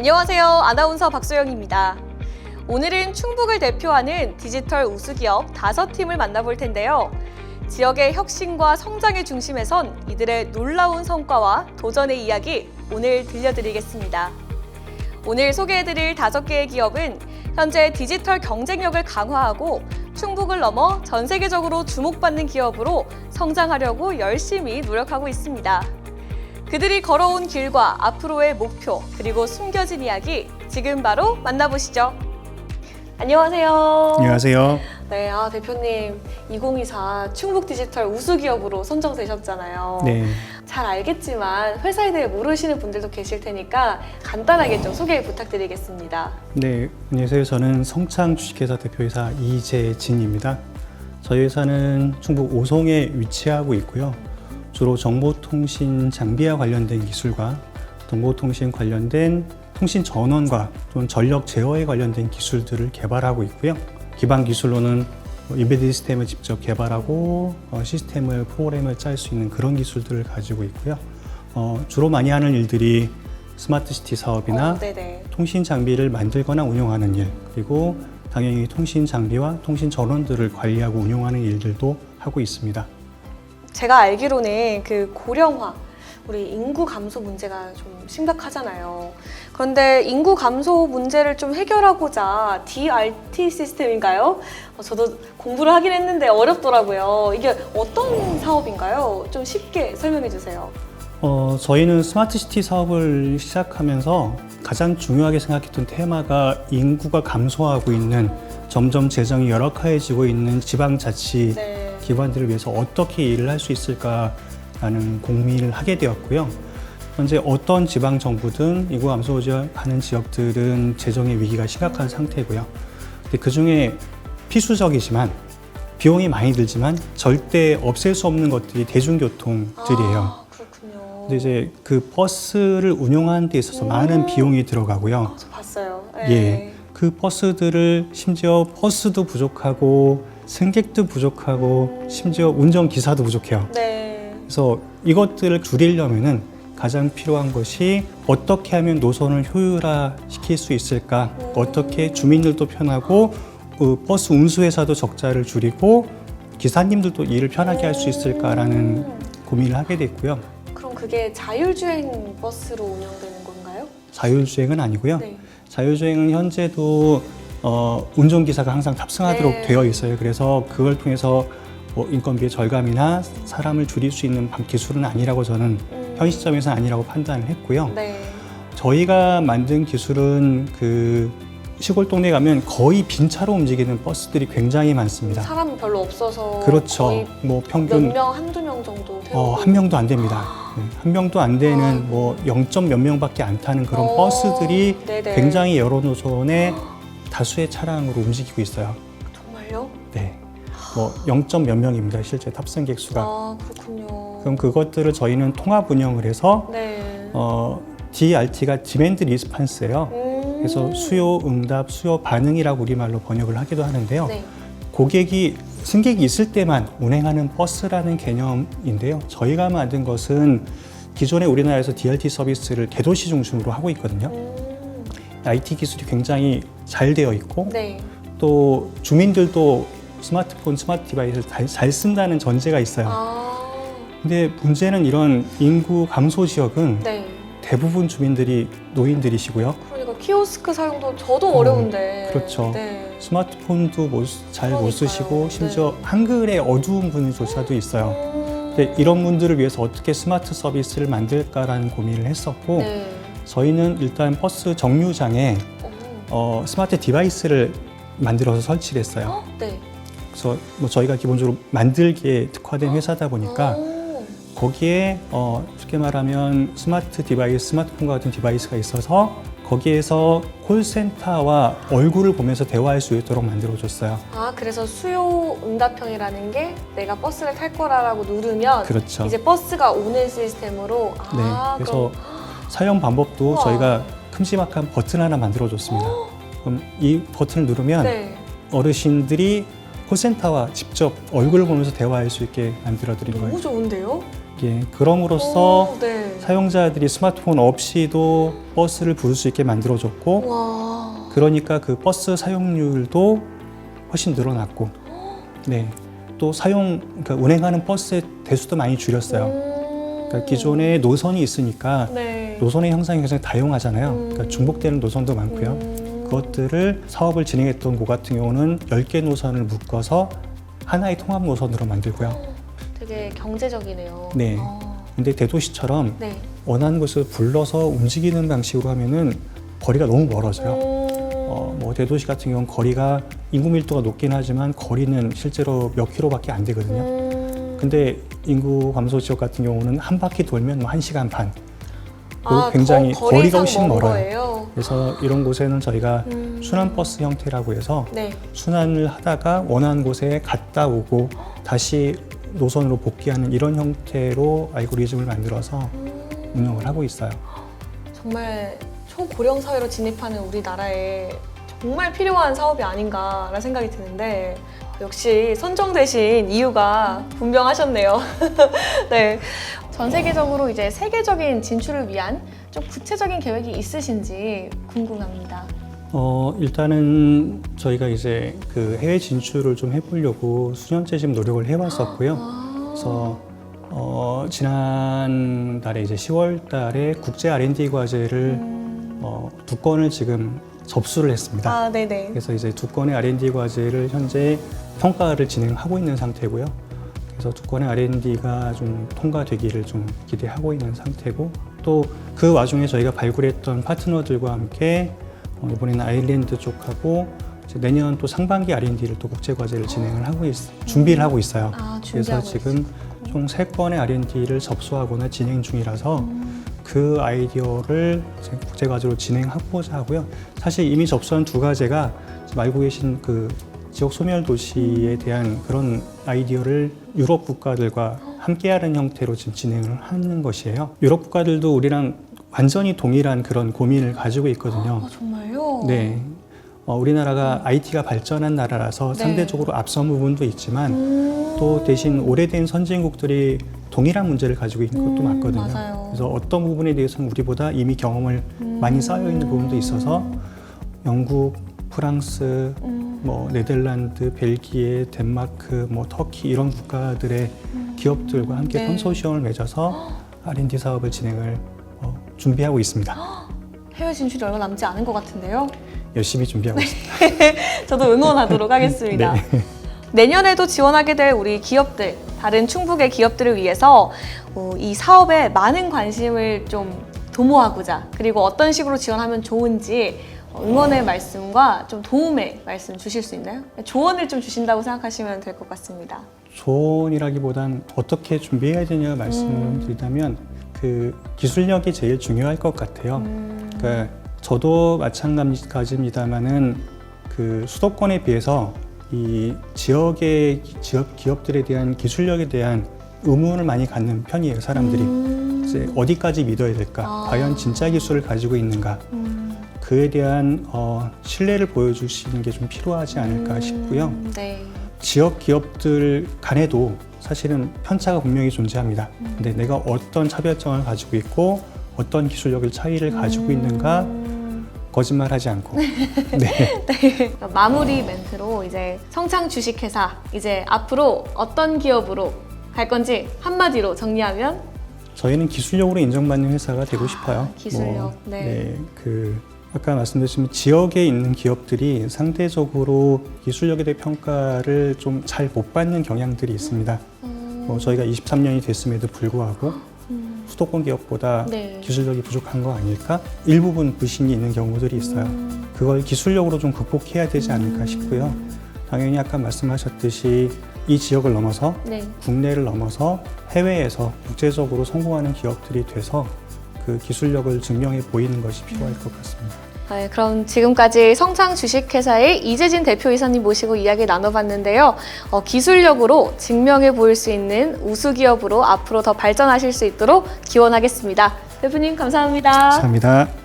안녕하세요. 아나운서 박소영입니다. 오늘은 충북을 대표하는 디지털 우수기업 다섯 팀을 만나볼 텐데요. 지역의 혁신과 성장의 중심에 선 이들의 놀라운 성과와 도전의 이야기 오늘 들려드리겠습니다. 오늘 소개해드릴 다섯 개의 기업은 현재 디지털 경쟁력을 강화하고 충북을 넘어 전 세계적으로 주목받는 기업으로 성장하려고 열심히 노력하고 있습니다. 그들이 걸어온 길과 앞으로의 목표 그리고 숨겨진 이야기 지금 바로 만나보시죠. 안녕하세요. 안녕하세요. 네, 아 대표님 2024 충북 디지털 우수 기업으로 선정되셨잖아요. 네. 잘 알겠지만 회사에 대해 모르시는 분들도 계실 테니까 간단하게 좀 소개 부탁드리겠습니다. 네, 안녕하세요. 저는 성창 주식회사 대표이사 이재진입니다. 저희 회사는 충북 오송에 위치하고 있고요. 주로 정보통신 장비와 관련된 기술과 정보통신 관련된 통신 전원과 또는 전력 제어에 관련된 기술들을 개발하고 있고요. 기반 기술로는 뭐 인베디드 시스템을 직접 개발하고 어, 시스템을 프로그램을 짤 수 있는 그런 기술들을 가지고 있고요. 어, 주로 많이 하는 일들이 스마트 시티 사업이나 어. 통신 장비를 만들거나 운용하는 일, 그리고 당연히 통신 장비와 통신 전원들을 관리하고 운용하는 일들도 하고 있습니다. 제가 알기로는 그 고령화, 우리 인구 감소 문제가 좀 심각하잖아요. 그런데 인구 감소 문제를 좀 해결하고자 DRT 시스템인가요? 어, 저도 공부를 하긴 했는데 어렵더라고요. 이게 어떤 사업인가요? 좀 쉽게 설명해 주세요. 어, 저희는 스마트 시티 사업을 시작하면서 가장 중요하게 생각했던 테마가 인구가 감소하고 있는 점점 재정이 열악해지고 있는 지방자치 네. 기관들을 위해서 어떻게 일을 할 수 있을까라는 고민을 하게 되었고요. 현재 어떤 지방 정부든 인구 감소하는 지역들은 재정의 위기가 심각한 상태고요. 근데 그 중에 필수적이지만 비용이 많이 들지만 절대 없앨 수 없는 것들이 대중교통들이에요. 아, 그렇군요. 근데 이제 그 버스를 운영하는 데 있어서 많은 비용이 들어가고요. 저 봤어요. 예. 그 버스들을 심지어 버스도 부족하고 승객도 부족하고 심지어 운전 기사도 부족해요. 네. 그래서 이것들을 줄이려면은 가장 필요한 것이 어떻게 하면 노선을 효율화 시킬 수 있을까? 어떻게 주민들도 편하고 그 버스 운수회사도 적자를 줄이고 기사님들도 일을 편하게 할 수 있을까라는 고민을 하게 됐고요. 그럼 그게 자율주행 버스로 운영되는 건가요? 자율주행은 아니고요. 네. 자율주행은 현재도 어, 운전기사가 항상 탑승하도록 네. 되어 있어요. 그래서 그걸 통해서 뭐 인건비의 절감이나 사람을 줄일 수 있는 방- 기술은 아니라고 저는 음. 현 시점에서 아니라고 판단을 했고요. 네. 저희가 만든 기술은 그 시골 동네 가면 거의 빈차로 움직이는 버스들이 굉장히 많습니다. 사람 별로 없어서 그렇죠. 뭐몇 평균 명, 한두 명 정도 어, 한 명도 안 됩니다. 네, 한 명도 안 되는 아이고. 뭐 0점 몇 명밖에 안 타는 그런 어, 버스들이 네네. 굉장히 여러 노선에 다수의 차량으로 움직이고 있어요. 정말요? 네. 뭐 0점 몇 명입니다. 실제 탑승객 수가. 아 그렇군요. 그럼 그것들을 저희는 통합 운영을 해서 네. 어, DRT가 디맨드 리스판스예요. 음. 그래서 수요 응답, 수요 반응이라고 우리말로 번역을 하기도 하는데요. 네. 고객이 승객이 있을 때만 운행하는 버스라는 개념인데요. 저희가 만든 것은 기존에 우리나라에서 DRT 서비스를 대도시 중심으로 하고 있거든요. 음. IT 기술이 굉장히 잘 되어 있고 네. 또 주민들도 스마트폰, 스마트 디바이스를 잘, 잘 쓴다는 전제가 있어요. 아. 근데 문제는 이런 인구 감소 지역은 네. 대부분 주민들이 노인들이시고요. 그러니까 키오스크 사용도 저도 어려운데. 그렇죠. 네. 스마트폰도 잘못 그러니까요. 쓰시고 네. 심지어 한글의 어두운 분조차도 있어요. 음. 근데 이런 분들을 위해서 어떻게 스마트 서비스를 만들까라는 고민을 했었고 네. 저희는 일단 버스 정류장에 어. 어, 스마트 디바이스를 만들어서 설치를 했어요. 어? 네. 그래서 뭐 저희가 기본적으로 만들기에 특화된 회사다 보니까 오. 거기에 어, 쉽게 말하면 스마트 디바이스, 스마트폰과 같은 디바이스가 있어서 거기에서 콜센터와 얼굴을 보면서 대화할 수 있도록 만들어줬어요. 아 그래서 수요 응답형이라는 게 내가 버스를 탈 거라고 누르면 그렇죠. 이제 버스가 오는 시스템으로 네. 아, 그래서 사용 방법도 우와. 저희가 큼지막한 버튼 하나 만들어줬습니다. 그럼 이 버튼을 누르면 네. 어르신들이 콜센터와 직접 얼굴을 보면서 대화할 수 있게 만들어 드린 거예요. 너무 좋은데요? 예, 그럼으로써 오, 네. 사용자들이 스마트폰 없이도 버스를 부를 수 있게 만들어줬고 와. 그러니까 그 버스 사용률도 훨씬 늘어났고 네. 또 사용 그러니까 운행하는 버스의 대수도 많이 줄였어요. 음. 그러니까 기존에 노선이 있으니까 네. 노선의 형상이 굉장히 다양하잖아요. 음. 그러니까 중복되는 노선도 많고요. 음. 그것들을 사업을 진행했던 곳 같은 경우는 10개 노선을 묶어서 하나의 통합 노선으로 만들고요. 되게 경제적이네요. 네. 어. 근데 대도시처럼 네. 원하는 곳을 불러서 움직이는 방식으로 하면은 거리가 너무 멀어져요. 어, 뭐 대도시 같은 경우는 거리가 인구 밀도가 높긴 하지만 거리는 실제로 몇 킬로밖에 안 되거든요. 음. 근데 인구 감소 지역 같은 경우는 한 바퀴 돌면 뭐 1시간 반. 아, 굉장히 거- 거리상 훨씬 먼 멀어요. 거예요. 그래서 이런 곳에는 저희가 음. 순환 버스 형태라고 해서 네. 순환을 하다가 원하는 곳에 갔다 오고 다시 노선으로 복귀하는 이런 형태로 알고리즘을 만들어서 음. 운영을 하고 있어요. 정말 초고령 사회로 진입하는 우리나라에 정말 필요한 사업이 아닌가라는 생각이 드는데 역시 선정되신 이유가 분명하셨네요. 네. 전 세계적으로 이제 세계적인 진출을 위한 좀 구체적인 계획이 있으신지 궁금합니다. 어, 일단은 저희가 이제 그 해외 진출을 좀 해보려고 수년째 지금 노력을 해왔었고요. 아. 그래서 어, 지난달에 이제 10월 달에 국제 R&D 과제를 음. 어, 두 건을 지금 접수를 했습니다. 아, 네네. 그래서 이제 두 건의 R&D 과제를 현재 평가를 진행하고 있는 상태고요. 그래서 두 건의 R&D가 좀 통과되기를 좀 기대하고 있는 상태고 또 그 와중에 저희가 발굴했던 파트너들과 함께 어, 이번에는 아일랜드 쪽하고 내년 또 상반기 R&D를 또 국제 과제를 진행을 하고 있, 준비를 하고 있어요. 아, 그래서 지금 총 세 건의 R&D를 접수하거나 진행 중이라서 음. 그 아이디어를 국제 과제로 진행하고자 하고요. 사실 이미 접수한 두 가지가 알고 계신 그 지역 소멸 도시에 대한 그런 아이디어를 유럽 국가들과 함께하는 형태로 지금 진행을 하는 것이에요. 유럽 국가들도 우리랑 완전히 동일한 그런 고민을 가지고 있거든요. 아, 정말요? 네. 어, 우리나라가 IT가 발전한 나라라서 네. 상대적으로 앞선 부분도 있지만 음. 또 대신 오래된 선진국들이 동일한 문제를 가지고 있는 것도 음, 맞거든요. 맞아요. 그래서 어떤 부분에 대해서는 우리보다 이미 경험을 음. 많이 쌓여 있는 부분도 있어서 영국, 프랑스, 음. 뭐 네덜란드, 벨기에, 덴마크, 뭐 터키 이런 국가들의 기업들과 함께 네. 컨소시엄을 맺어서 R&D 사업을 진행을 어, 준비하고 있습니다. 해외 진출이 얼마 남지 않은 것 같은데요. 열심히 준비하고 있습니다. 저도 응원하도록 하겠습니다. 네. 내년에도 지원하게 될 우리 기업들, 다른 충북의 기업들을 위해서 어, 이 사업에 많은 관심을 좀 도모하고자 그리고 어떤 식으로 지원하면 좋은지 어, 응원의 말씀과 좀 도움의 말씀 주실 수 있나요? 조언을 좀 주신다고 생각하시면 될 것 같습니다. 조언이라기보단 어떻게 준비해야 되냐 말씀을 음. 드리자면 그 기술력이 제일 중요할 것 같아요. 음, 그러니까 저도 마찬가지입니다만은 그 수도권에 비해서 이 지역의 기- 지역 기업들에 대한 기술력에 대한 의문을 많이 갖는 편이에요 사람들이 음, 이제 어디까지 믿어야 될까 아. 과연 진짜 기술을 가지고 있는가 음, 그에 대한 어, 신뢰를 보여주시는 게 좀 필요하지 않을까 음, 싶고요 네. 지역 기업들 간에도 사실은 편차가 분명히 존재합니다. 음. 근데 내가 어떤 차별점을 가지고 있고 어떤 기술력을 차이를 가지고 있는가 음, 거짓말하지 않고 네. 그러니까 마무리 멘트로 이제 성창 주식회사 이제 앞으로 어떤 기업으로 갈 건지 한마디로 정리하면 저희는 기술력으로 인정받는 회사가 되고 싶어요. 기술력, 네. 그 아까 말씀드렸지만 지역에 있는 기업들이 상대적으로 기술력에 대한 평가를 좀 잘 못 받는 경향들이 있습니다. 음, 뭐 저희가 23년이 됐음에도 불구하고 음, 수도권 기업보다 네. 기술력이 부족한 거 아닐까? 일부분 불신이 있는 경우들이 있어요. 음, 그걸 기술력으로 좀 극복해야 되지 않을까 싶고요. 당연히 아까 말씀하셨듯이 이 지역을 넘어서 네. 국내를 넘어서 해외에서 국제적으로 성공하는 기업들이 돼서 그 기술력을 증명해 보이는 것이 필요할 것 같습니다. 네, 그럼 지금까지 성창 주식회사의 이재진 대표이사님 모시고 이야기 나눠봤는데요. 어, 기술력으로 증명해 보일 수 있는 우수 기업으로 앞으로 더 발전하실 수 있도록 기원하겠습니다. 대표님 감사합니다. 감사합니다.